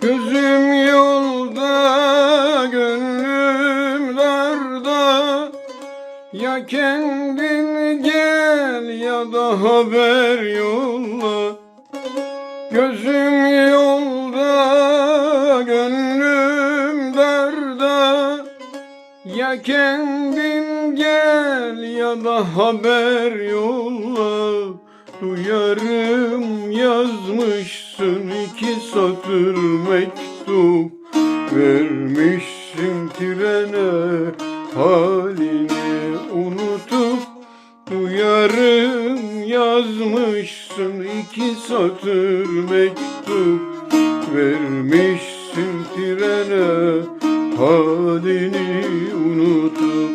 Gözüm yolda, gönlüm darda. Ya kendin gel ya da haber yolla. Gözüm yolda, gönlüm darda. Ya kendin gel ya da haber yolla Duyarım yazmışsın iki satır mektup Vermişsin trene halini unutup. Duyarım yazmışsın iki satır mektup Vermişsin trene halini unutup.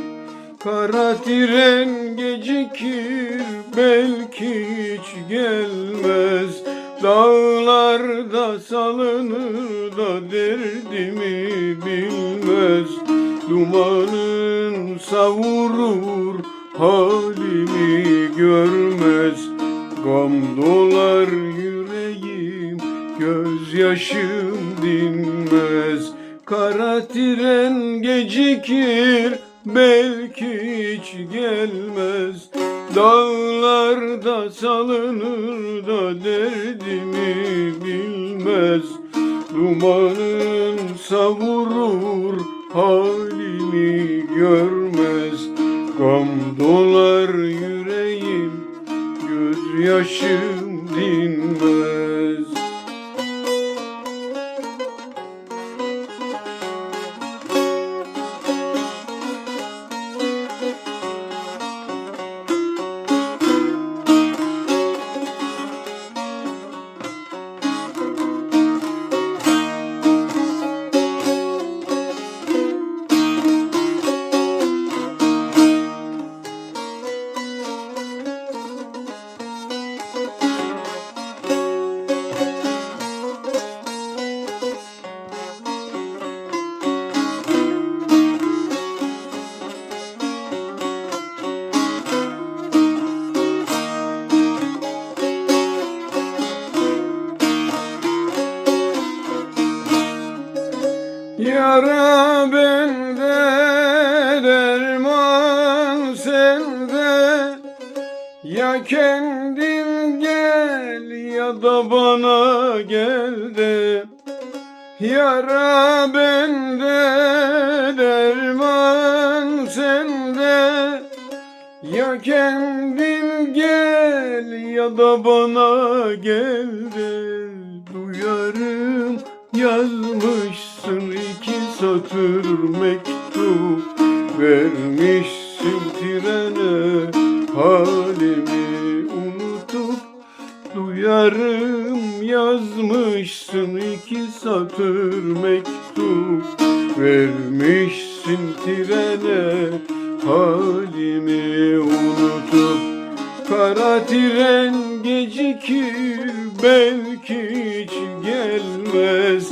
Kara tren gecikir belki hiç gelmez. Dağlarda salınır da derdimi bilmez. Dumanın savurur halimi görmez. Gam dolar yüreğim gözyaşım dinmez. Kara tren gecikir belki hiç gelmez. Dağlarda salınır da derdimi bilmez. Dumanın savurur halimi görmez. Gam dolar yüreğim gözyaşım dinmez Yara bende derman sende. Ya kendin gel ya da bana gel de. Yara bende derman sende. Ya kendin gel ya da bana gel de. Duyarım yazmışsın iki satır mektup Vermişsin trene. Halimi unutup Duyarım yazmışsın iki satır mektup Vermişsin trene. Halimi unutup Kara tren gecikir belki hiç gelmez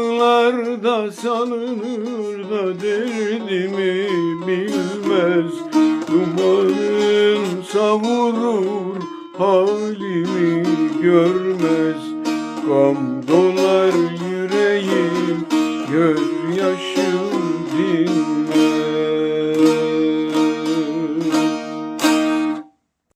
Dağlarda salınır da derdimi bilmez. Dumanın savurur halimi görmez. Gam dolar yüreğim gözyaşı